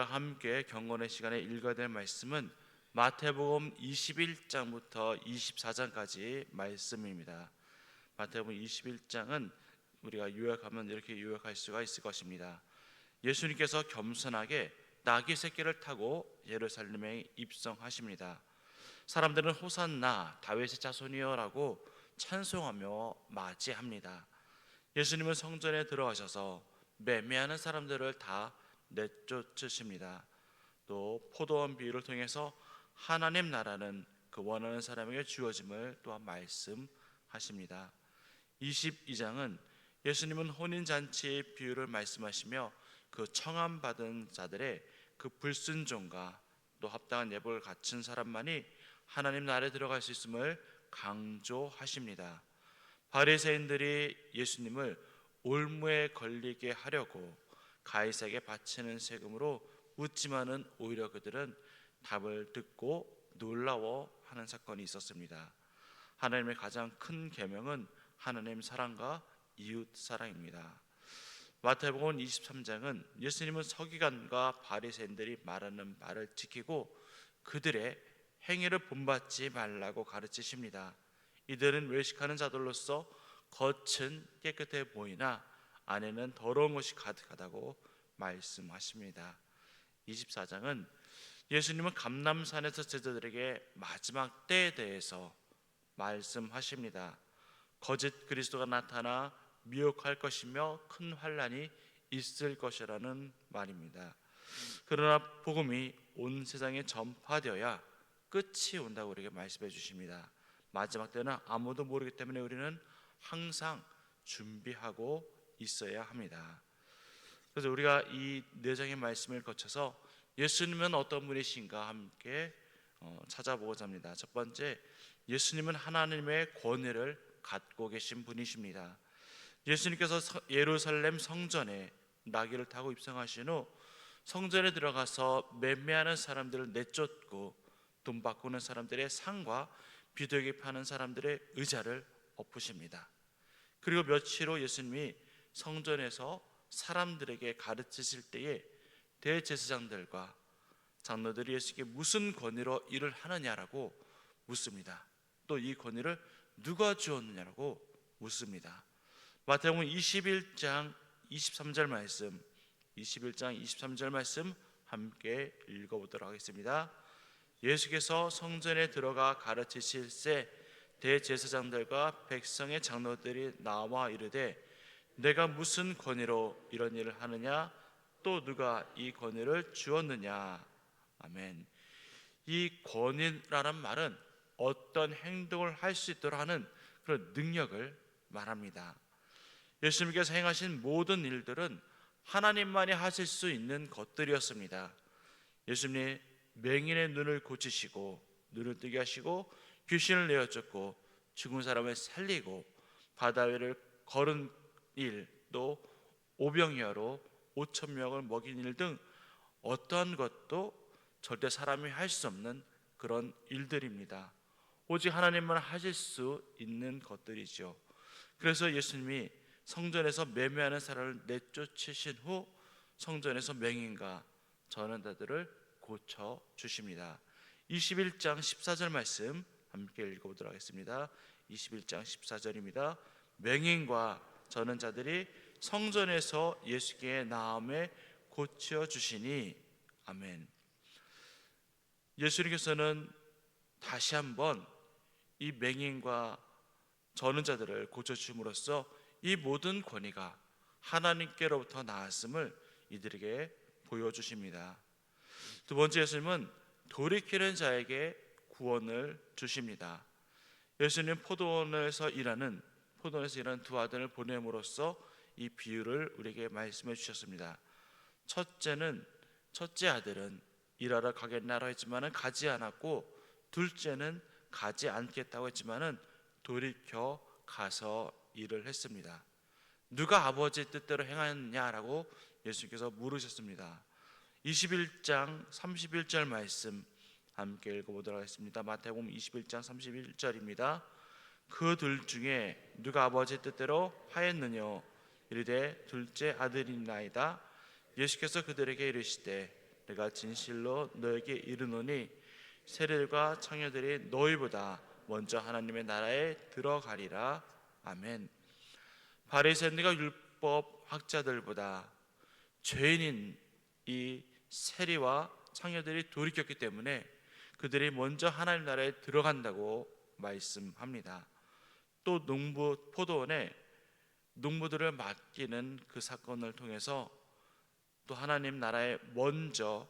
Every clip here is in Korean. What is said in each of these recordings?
우리가 함께 경건의 시간에 읽어야 될 말씀은 마태복음 21장부터 24장까지 말씀입니다. 마태복음 21장은 우리가 요약하면 이렇게 요약할 수가 있을 것입니다. 예수님께서 겸손하게 나귀 새끼를 타고 예루살렘에 입성하십니다. 사람들은 호산나 다윗의 자손이여라고 찬송하며 맞이합니다. 예수님은 성전에 들어가셔서 매매하는 사람들을 다 내쫓으십니다. 또 포도원 비유를 통해서 하나님 나라는 그 원하는 사람에게 주어짐을 또한 말씀하십니다. 22장은 예수님은 혼인 잔치의 비유를 말씀하시며 그 청함 받은 자들의 그 불순종과 또 합당한 예복을 갖춘 사람만이 하나님 나라에 들어갈 수 있음을 강조하십니다. 바리새인들이 예수님을 올무에 걸리게 하려고 가이사에게 바치는 세금으로 묻지만은 오히려 그들은 답을 듣고 놀라워하는 사건이 있었습니다. 하나님의 가장 큰 계명은 하나님 사랑과 이웃 사랑입니다. 마태복음 23장은 예수님은 서기관과 바리새인들이 말하는 말을 지키고 그들의 행위를 본받지 말라고 가르치십니다. 이들은 외식하는 자들로서 겉은 깨끗해 보이나 안에는 더러운 것이 가득하다고 말씀하십니다. 24장은 예수님은 감남산에서 제자들에게 마지막 때에 대해서 말씀하십니다. 거짓 그리스도가 나타나 미혹할 것이며 큰 환란이 있을 것이라는 말입니다. 그러나 복음이 온 세상에 전파되어야 끝이 온다고 우리에게 말씀해 주십니다. 마지막 때는 아무도 모르기 때문에 우리는 항상 준비하고 있어야 합니다. 그래서 우리가 이네 장의 말씀을 거쳐서 예수님은 어떤 분이신가 함께 어, 찾아보고자 합니다. 첫 번째, 예수님은 하나님의 권위를 갖고 계신 분이십니다. 예수님께서 예루살렘 성전에 나귀를 타고 입성하신 후 성전에 들어가서 매매하는 사람들을 내쫓고 돈 바꾸는 사람들의 상과 비둘기 파는 사람들의 의자를 엎으십니다. 그리고 며칠 후 예수님이 성전에서 사람들에게 가르치실 때에 대제사장들과 장로들이 예수께 무슨 권위로 일을 하느냐라고 묻습니다. 또 이 권위를 누가 주었느냐라고 묻습니다. 마태복음 21장 23절 말씀 21장 23절 말씀 함께 읽어 보도록 하겠습니다. 예수께서 성전에 들어가 가르치실 새 대제사장들과 백성의 장로들이 나와 이르되 내가 무슨 권위로 이런 일을 하느냐 또 누가 이 권위를 주었느냐 아멘. 이 권위라는 말은 어떤 행동을 할 수 있도록 하는 그런 능력을 말합니다. 예수님께서 행하신 모든 일들은 하나님만이 하실 수 있는 것들이었습니다. 예수님 맹인의 눈을 고치시고 눈을 뜨게 하시고 귀신을 내어 쫓고 죽은 사람을 살리고 바다 위를 걸은 일, 또 오병이어로 5천 명을 먹인 일 등 어떠한 것도 절대 사람이 할 수 없는 그런 일들입니다. 오직 하나님만 하실 수 있는 것들이죠. 그래서 예수님이 성전에서 매매하는 사람을 내쫓으신 후 성전에서 맹인과 전원자들을 고쳐 주십니다. 21장 14절 말씀 함께 읽어보도록 하겠습니다. 21장 14절입니다. 맹인과 전원자들이 성전에서 예수께 나음에 고쳐 주시니 아멘. 예수님께서는 다시 한번 이 맹인과 전원자들을 고쳐 주심으로써 이 모든 권위가 하나님께로부터 나왔음을 이들에게 보여 주십니다. 두 번째 예수님은 돌이키는 자에게 구원을 주십니다. 예수님 포도원에서 일하는 포도원에서 일하는 두 아들을 보냄으로써 이 비유를 우리에게 말씀해 주셨습니다. 첫째는 첫째 아들은 일하러 가겠나라 했지만은 가지 않았고 둘째는 가지 않겠다고 했지만은 돌이켜 가서 일을 했습니다. 누가 아버지의 뜻대로 행하느냐라고 예수님께서 물으셨습니다. 21장 31절 말씀 함께 읽어보도록 하겠습니다. 마태복음 21장 31절입니다. 그둘 중에 누가 아버지의 뜻대로 하였느냐 이르되 둘째 아들이나이다. 예수께서 그들에게 이르시되 내가 진실로 너에게 이르노니 세례들과 청녀들이 너희보다 먼저 하나님의 나라에 들어가리라 아멘. 바리새인과 율법 학자들보다 죄인인 이 세리와 창녀들이 돌이켰기 때문에 그들이 먼저 하나님 나라에 들어간다고 말씀합니다. 또 농부 포도원에 농부들을 맡기는 그 사건을 통해서 또 하나님 나라에 먼저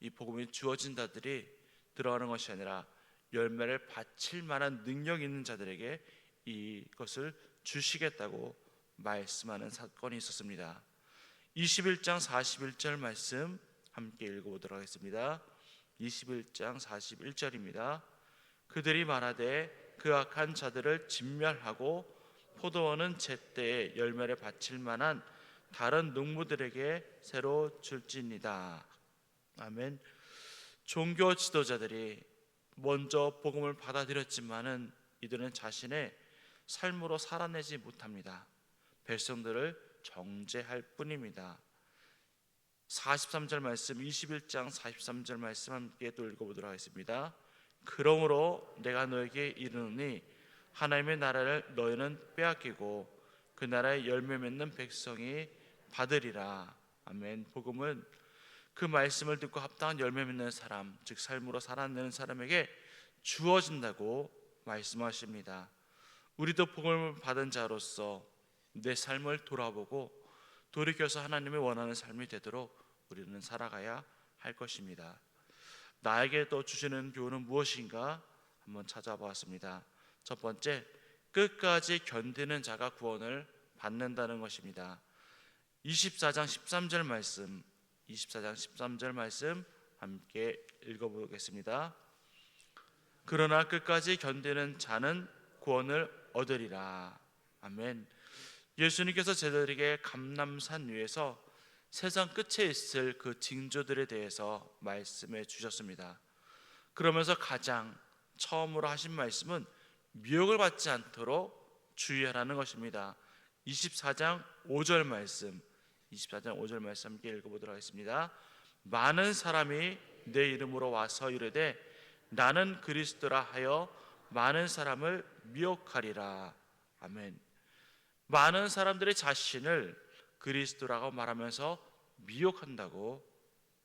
이 복음이 주어진 자들이 들어가는 것이 아니라 열매를 바칠 만한 능력 있는 자들에게 이것을 주시겠다고 말씀하는 사건이 있었습니다. 21장 41절 말씀 함께 읽어보도록 하겠습니다. 21장 41절입니다. 그들이 말하되 그 악한 자들을 진멸하고 포도원은 제때에 열매를 바칠 만한 다른 농부들에게 새로 줄지니다. 아멘. 종교 지도자들이 먼저 복음을 받아들였지만은 이들은 자신의 삶으로 살아내지 못합니다. 백성들을 정죄할 뿐입니다. 43절 말씀 21장 43절 말씀 함께 또 읽어보도록 하겠습니다. 그러므로 내가 너에게 이르노니 하나님의 나라를 너희는 빼앗기고 그 나라의 열매 맺는 백성이 받으리라. 아멘. 복음은 그 말씀을 듣고 합당한 열매 맺는 사람, 즉 삶으로 살아내는 사람에게 주어진다고 말씀하십니다. 우리도 복음을 받은 자로서 내 삶을 돌아보고 돌이켜서 하나님의 원하는 삶이 되도록 우리는 살아가야 할 것입니다. 나에게 또 주시는 교훈은 무엇인가 한번 찾아보았습니다. 첫 번째, 끝까지 견디는 자가 구원을 받는다는 것입니다. 24장 13절 말씀, 24장 13절 말씀 함께 읽어보겠습니다. 그러나 끝까지 견디는 자는 구원을 얻으리라. 아멘. 예수님께서 제자들에게 감남산 위에서 세상 끝에 있을 그 징조들에 대해서 말씀해 주셨습니다. 그러면서 가장 처음으로 하신 말씀은 미혹을 받지 않도록 주의하라는 것입니다. 24장 5절 말씀, 24장 5절 말씀 함께 읽어보도록 하겠습니다. 많은 사람이 내 이름으로 와서 이르되 나는 그리스도라 하여 많은 사람을 미혹하리라. 아멘. 많은 사람들이 자신을 그리스도라고 말하면서 미혹한다고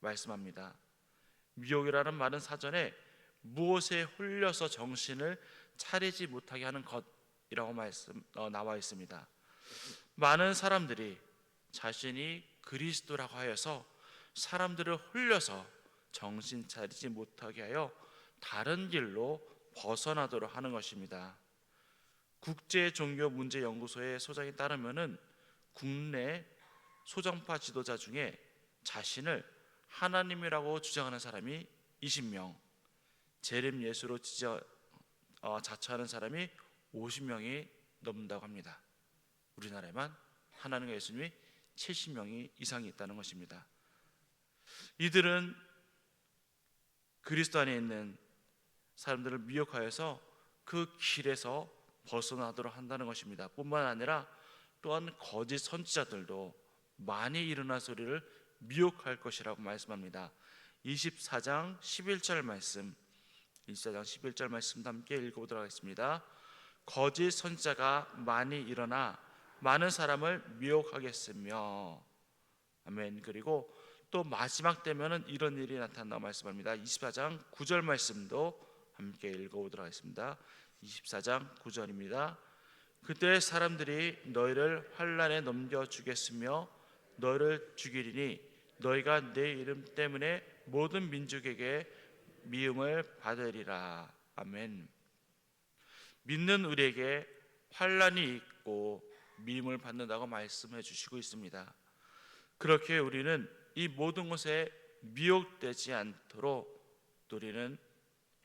말씀합니다. 미혹이라는 말은 사전에 무엇에 홀려서 정신을 차리지 못하게 하는 것이라고 말씀 어, 나와 있습니다. 많은 사람들이 자신이 그리스도라고 하여서 사람들을 홀려서 정신 차리지 못하게 하여 다른 길로 벗어나도록 하는 것입니다. 국제 종교 문제 연구소의 소장에 따르면은 국내 소정파 지도자 중에 자신을 하나님이라고 주장하는 사람이 20명, 재림 예수로 지저, 어, 자처하는 사람이 50명이 넘는다고 합니다. 우리나라에만 하나님과 예수님이 70명이 이상이 있다는 것입니다. 이들은 그리스도 안에 있는 사람들을 미혹하여서 그 길에서 벗어나도록 한다는 것입니다. 뿐만 아니라 또한 거짓 선지자들도 많이 일어난 소리를 미혹할 것이라고 말씀합니다. 24장 11절 말씀 24장 11절 말씀 함께 읽어보도록 하겠습니다. 거짓 선지자가 많이 일어나 많은 사람을 미혹하겠으며 아멘. 그리고 또 마지막 때면은 이런 일이 나타난다고 말씀합니다. 24장 9절 말씀도 함께 읽어보도록 하겠습니다. 24장 9절입니다. 그때 사람들이 너희를 환란에 넘겨 주겠으며 너희를 죽이리니 너희가 내 이름 때문에 모든 민족에게 미움을 받으리라. 아멘. 믿는 우리에게 환란이 있고 미움을 받는다고 말씀해 주시고 있습니다. 그렇게 우리는 이 모든 것에 미혹되지 않도록 우리는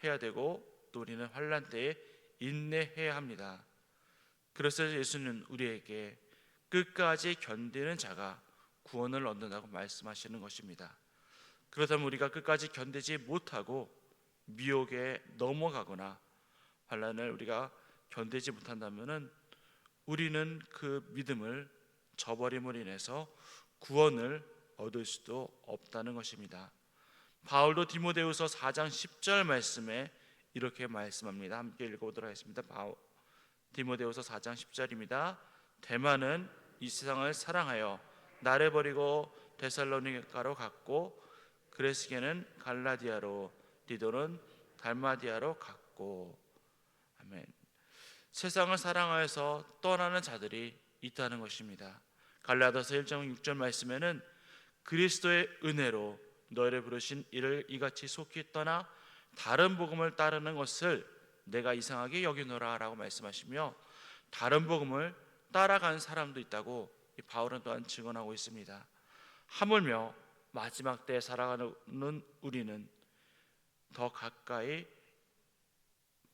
해야 되고 또 우리는 환란 때에 인내해야 합니다. 그래서 예수는 우리에게 끝까지 견디는 자가 구원을 얻는다고 말씀하시는 것입니다. 그렇다면 우리가 끝까지 견디지 못하고 미혹에 넘어가거나 환란을 우리가 견디지 못한다면은 우리는 그 믿음을 저버림으로 인해서 구원을 얻을 수도 없다는 것입니다. 바울도 디모데후서 4장 10절 말씀에 이렇게 말씀합니다. 함께 읽어보도록 하겠습니다. 바울 디모데후서 4장 10절입니다. 대만은 이 세상을 사랑하여 나를 버리고 데살로니가로 갔고 그레스게는 갈라디아로 디도는 달마디아로 갔고 아멘. 세상을 사랑하여서 떠나는 자들이 있다는 것입니다. 갈라디아서 1장 6절 말씀에는 그리스도의 은혜로 너희를 부르신 이를 이같이 속히 떠나 다른 복음을 따르는 것을 내가 이상하게 여기노라라고 말씀하시며 다른 복음을 따라간 사람도 있다고 이 바울은 또한 증언하고 있습니다. 하물며 마지막 때에 살아가는 우리는 더 가까이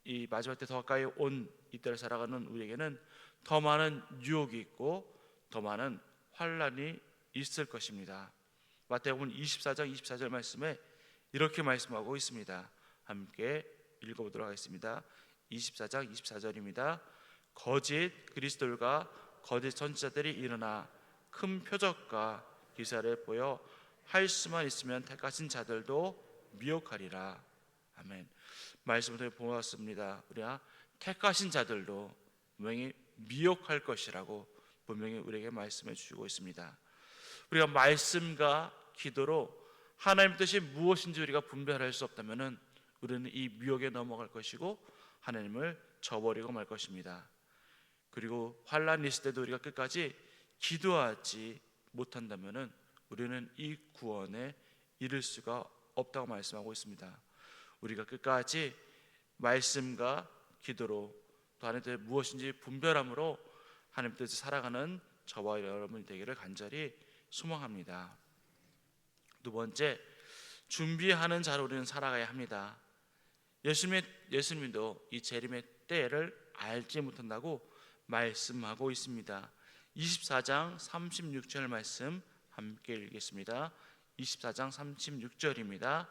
이 마지막 때 더 가까이 온 이때를 살아가는 우리에게는 더 많은 유혹이 있고 더 많은 환란이 있을 것입니다. 마태복음 24장 24절 말씀에 이렇게 말씀하고 있습니다. 함께 읽어보도록 하겠습니다. 24장 24절입니다. 거짓 그리스도들과 거짓 선지자들이 일어나 큰 표적과 기사를 보여 할 수만 있으면 택하신 자들도 미혹하리라. 아멘. 말씀을 통해 보았습니다. 우리가 택하신 자들도 분명히 미혹할 것이라고 분명히 우리에게 말씀해 주시고 있습니다. 우리가 말씀과 기도로 하나님 뜻이 무엇인지 우리가 분별할 수 없다면은 우리는 이 미혹에 넘어갈 것이고 하나님을 저버리고 말 것입니다. 그리고 환란이 있을 때도 우리가 끝까지 기도하지 못한다면은 우리는 이 구원에 이를 수가 없다고 말씀하고 있습니다. 우리가 끝까지 말씀과 기도로 또 하나님 뜻 무엇인지 분별함으로 하나님 뜻을 살아가는 저와 여러분이 되기를 간절히 소망합니다. 두 번째 준비하는 자로 우리는 살아가야 합니다. 예수님의 예수님도 이 재림의 때를 알지 못한다고 말씀하고 있습니다. 24장 36절 말씀 함께 읽겠습니다. 24장 36절입니다.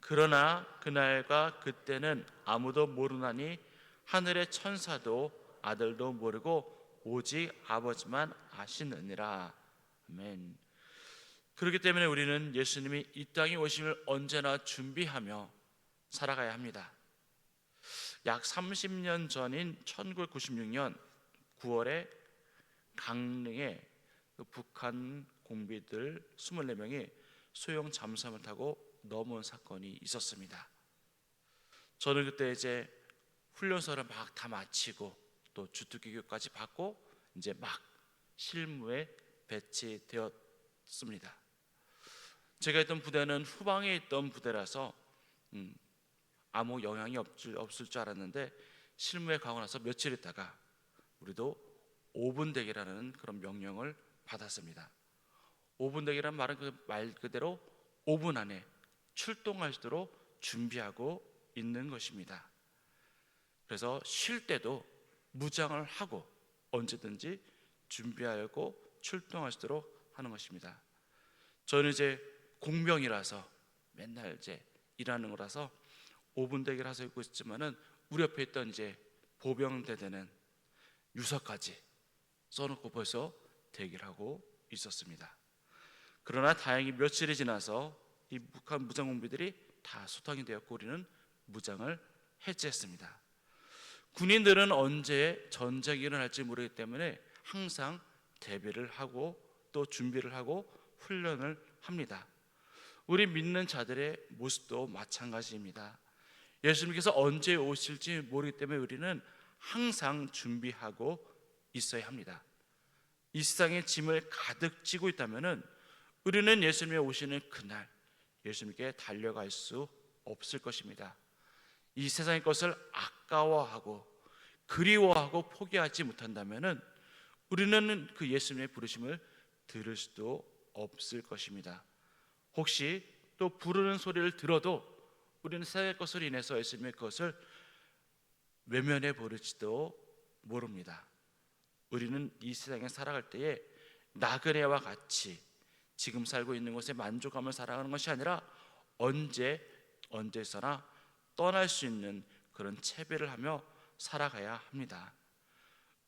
그러나 그날과 그때는 아무도 모르나니 하늘의 천사도 아들도 모르고 오직 아버지만 아시느니라. 아멘. 그렇기 때문에 우리는 예수님이 이 땅에 오심을 언제나 준비하며 살아가야 합니다. 약 30년 전인 1996년 9월에 강릉에 그 북한 공비들 24명이 소형 잠수함을 타고 넘어온 사건이 있었습니다. 저는 그때 이제 훈련소를 막 다 마치고 또 주특기 교육까지 받고 이제 막 실무에 배치되었습니다. 제가 있던 부대는 후방에 있던 부대라서 음, 아무 영향이 없을, 없을 줄 알았는데 실무에 가고 나서 며칠 있다가 우리도 5분 대기라는 그런 명령을 받았습니다. 5분 대기란 말은 그 말 그대로 5분 안에 출동하시도록 준비하고 있는 것입니다. 그래서 쉴 때도 무장을 하고 언제든지 준비하고 출동하시도록 하는 것입니다. 저는 이제 공병이라서 맨날 이제 일하는 거라서 5분 대기를 하서 있고 있지만은 우리 옆에 있던 이제 보병대대는 유서까지 써놓고 벌써 대기를 하고 있었습니다. 그러나 다행히 며칠이 지나서 이 북한 무장 공비들이 다 소탕이 되었고 우리는 무장을 해제했습니다. 군인들은 언제 전쟁이 일어날지 모르기 때문에 항상 대비를 하고 또 준비를 하고 훈련을 합니다. 우리 믿는 자들의 모습도 마찬가지입니다. 예수님께서 언제 오실지 모르기 때문에 우리는 항상 준비하고 있어야 합니다. 이 세상에 짐을 가득 찌고 있다면은 우리는 예수님이 오시는 그날 예수님께 달려갈 수 없을 것입니다. 이 세상의 것을 아까워하고 그리워하고 포기하지 못한다면은 우리는 그 예수님의 부르심을 들을 수도 없을 것입니다. 혹시 또 부르는 소리를 들어도 우리는 세상의 것을 인해서 예수님의 것을 외면해 버릴지도 모릅니다. 우리는 이 세상에 살아갈 때에 나그네와 같이 지금 살고 있는 곳에 만족함을 살아가는 것이 아니라 언제 언제서나 떠날 수 있는 그런 채비를 하며 살아가야 합니다.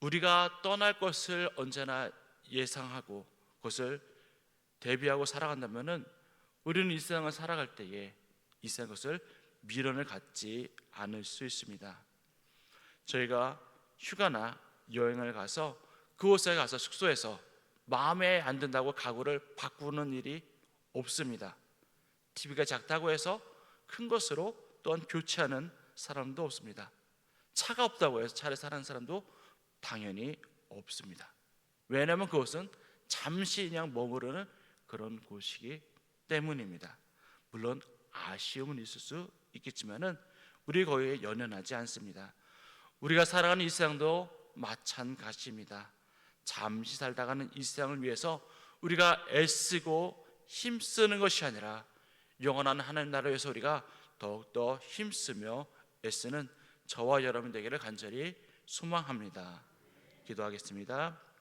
우리가 떠날 것을 언제나 예상하고 그것을 대비하고 살아간다면은 우리는 이 세상을 살아갈 때에 이 세상 것을 미련을 갖지 않을 수 있습니다. 저희가 휴가나 여행을 가서 그 곳에 가서 숙소에서 마음에 안 든다고 가구를 바꾸는 일이 없습니다. TV가 작다고 해서 큰 것으로 또한 교체하는 사람도 없습니다. 차가 없다고 해서 차를 사는 사람도 당연히 없습니다. 왜냐하면 그것은 잠시 그냥 머무르는 그런 곳이기 때문입니다. 물론 아쉬움은 있을 수 있겠지만은 우리 거기에 연연하지 않습니다. 우리가 살아가는 이 세상도 마찬가지입니다. 잠시 살다가는 이 세상을 위해서 우리가 애쓰고 힘쓰는 것이 아니라 영원한 하나님 나라를 위해서 우리가 더욱더 힘쓰며 애쓰는 저와 여러분 되기를 간절히 소망합니다. 기도하겠습니다.